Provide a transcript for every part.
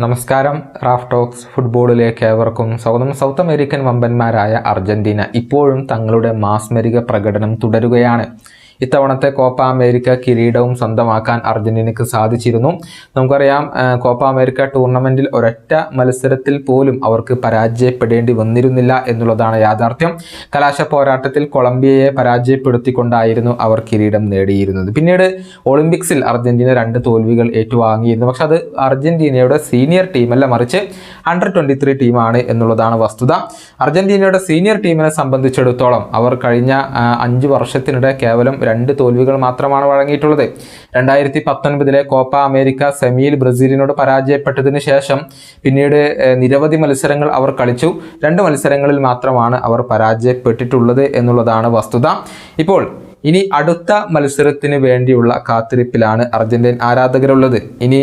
നമസ്കാരം. Raf talks ഫുട്ബോളിലേക്ക് ഏവർക്കും സ്വാഗതം. സൗത്ത് അമേരിക്കൻ വമ്പന്മാരായ അർജന്റീന ഇപ്പോഴും തങ്ങളുടെ മാസ്മരിക പ്രകടനം തുടരുകയാണ്. ഇത്തവണത്തെ കോപ്പ അമേരിക്ക കിരീടവും സ്വന്തമാക്കാൻ അർജന്റീനയ്ക്ക് സാധിച്ചിരുന്നു. നമുക്കറിയാം കോപ്പ അമേരിക്ക ടൂർണമെന്റിൽ ഒരൊറ്റ മത്സരത്തിൽ പോലും അവർക്ക് പരാജയപ്പെടേണ്ടി വന്നിരുന്നില്ല എന്നുള്ളതാണ് യാഥാർത്ഥ്യം. കലാശ പോരാട്ടത്തിൽ കൊളംബിയയെ പരാജയപ്പെടുത്തിക്കൊണ്ടായിരുന്നു അവർ കിരീടം നേടിയിരുന്നത്. പിന്നീട് ഒളിമ്പിക്സിൽ അർജന്റീന രണ്ട് തോൽവികൾ ഏറ്റുവാങ്ങിയിരുന്നു. പക്ഷെ അത് അർജന്റീനയുടെ സീനിയർ ടീമല്ല മറിച്ച് അണ്ടർ ട്വന്റി ത്രീ ടീമാണ് എന്നുള്ളതാണ് വസ്തുത. അർജന്റീനയുടെ സീനിയർ ടീമിനെ സംബന്ധിച്ചിടത്തോളം അവർ കഴിഞ്ഞ അഞ്ച് വർഷത്തിനിടെ കേവലം രണ്ട് തോൽവികൾ മാത്രമാണ് വഴങ്ങിയിട്ടുള്ളത്. രണ്ടായിരത്തി പത്തൊൻപതിലെ കോപ്പ അമേരിക്ക സെമിയിൽ ബ്രസീലിനോട് പരാജയപ്പെട്ടതിന് ശേഷം പിന്നീട് നിരവധി മത്സരങ്ങൾ അവർ കളിച്ചു. രണ്ട് മത്സരങ്ങളിൽ മാത്രമാണ് അവർ പരാജയപ്പെട്ടിട്ടുള്ളത് എന്നുള്ളതാണ് വസ്തുത. ഇപ്പോൾ ഇനി അടുത്ത മത്സരത്തിന് വേണ്ടിയുള്ള കാത്തിരിപ്പിലാണ് അർജന്റീൻ ആരാധകരുള്ളത്. ഇനി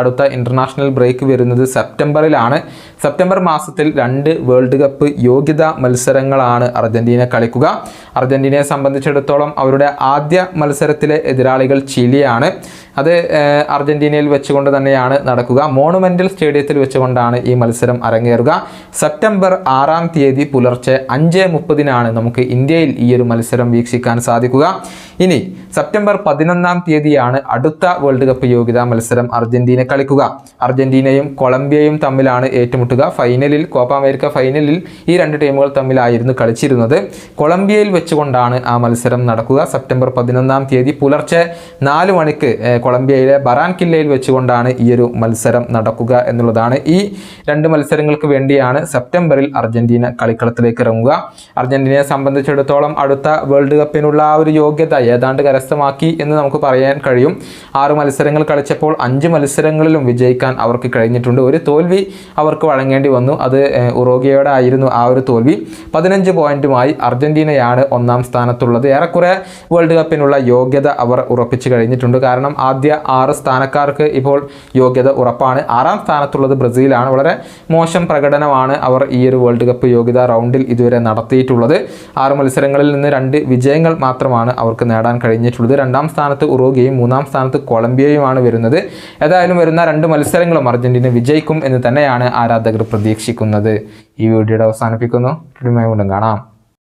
അടുത്ത ഇന്റർനാഷണൽ ബ്രേക്ക് വരുന്നത് സെപ്റ്റംബറിലാണ്. സെപ്റ്റംബർ മാസത്തിൽ രണ്ട് വേൾഡ് കപ്പ് യോഗ്യതാ മത്സരങ്ങളാണ് അർജന്റീന കളിക്കുക. അർജന്റീനയെ സംബന്ധിച്ചിടത്തോളം അവരുടെ ആദ്യ മത്സരത്തിലെ എതിരാളികൾ ചിലിയാണ്. അത് അർജന്റീനയിൽ വെച്ചുകൊണ്ട് തന്നെയാണ് നടക്കുക. മോണുമെന്റൽ സ്റ്റേഡിയത്തിൽ വെച്ചുകൊണ്ടാണ് ഈ മത്സരം അരങ്ങേറുക. സെപ്റ്റംബർ ആറാം തീയതി പുലർച്ചെ അഞ്ച് മുപ്പതിനാണ് നമുക്ക് ഇന്ത്യയിൽ ഈ ഒരു മത്സരം വീക്ഷിക്കാൻ സാധിക്കുക. ഇനി സെപ്റ്റംബർ പതിനൊന്നാം തീയതിയാണ് അടുത്ത വേൾഡ് കപ്പ് യോഗ്യതാ മത്സരം അർജന്റീന കളിക്കുക. അർജന്റീനയും കൊളംബിയയും തമ്മിലാണ് ഏറ്റുമുട്ടുക. ഫൈനലിൽ കോപ്പ അമേരിക്ക ഫൈനലിൽ ഈ രണ്ട് ടീമുകൾ തമ്മിലായിരുന്നു കളിച്ചിരുന്നത്. കൊളംബിയയിൽ വെച്ചുകൊണ്ടാണ് ആ മത്സരം നടക്കുക. സെപ്റ്റംബർ പതിനൊന്നാം തീയതി പുലർച്ചെ നാല് മണിക്ക് കൊളംബിയയിലെ ബറാൻ കില്ലയിൽ വെച്ചുകൊണ്ടാണ് ഈ ഒരു മത്സരം നടക്കുക എന്നുള്ളതാണ് ഈ രണ്ട് മത്സരങ്ങൾക്ക് വേണ്ടിയാണ് സെപ്റ്റംബറിൽ അർജന്റീന കളിക്കളത്തിലേക്ക് ഇറങ്ങുക. അർജന്റീനയെ സംബന്ധിച്ചിടത്തോളം അടുത്ത വേൾഡ് കപ്പിനുള്ള ആ യോഗ്യത ഏതാണ്ട് കരസ്ഥമാക്കി എന്ന് നമുക്ക് പറയാൻ കഴിയും. ആറ് മത്സരങ്ങൾ കളിച്ചപ്പോൾ അഞ്ച് മത്സരങ്ങളിലും വിജയിക്കാൻ അവർക്ക് കഴിഞ്ഞിട്ടുണ്ട്. ഒരു തോൽവി അവർക്ക് വഴങ്ങേണ്ടി വന്നു. അത് ഉറോഗിയോടെ ആയിരുന്നു ആ ഒരു തോൽവി. പതിനഞ്ച് പോയിന്റുമായി അർജന്റീനയാണ് ഒന്നാം സ്ഥാനത്തുള്ളത്. ഏറെക്കുറെ വേൾഡ് കപ്പിനുള്ള യോഗ്യത അവർ ഉറപ്പിച്ചു കഴിഞ്ഞിട്ടുണ്ട്. കാരണം ആദ്യ ആറ് സ്ഥാനക്കാർക്ക് ഇപ്പോൾ യോഗ്യത ഉറപ്പാണ്. ആറാം സ്ഥാനത്തുള്ളത് ബ്രസീലാണ്. വളരെ മോശം പ്രകടനമാണ് അവർ ഈ ഒരു വേൾഡ് കപ്പ് യോഗ്യതാ റൗണ്ടിൽ ഇതുവരെ നടത്തിയിട്ടുള്ളത്. ആറ് മത്സരങ്ങളിൽ നിന്ന് രണ്ട് വിജയങ്ങൾ മാത്രമാണ് അവർക്ക് നേടാൻ കഴിഞ്ഞിട്ടുള്ളത്. രണ്ടാം സ്ഥാനത്ത് ഉറുഗയും മൂന്നാം സ്ഥാനത്ത് കൊളംബിയയുമാണ് വരുന്നത്. ഏതായാലും വരുന്ന രണ്ട് മത്സരങ്ങളും അർജന്റീന വിജയിക്കും എന്ന് തന്നെയാണ് ആരാധകർ പ്രതീക്ഷിക്കുന്നത്. ഈ വീഡിയോയുടെ അവസാനിപ്പിക്കുന്നു. വീണ്ടും കാണാം.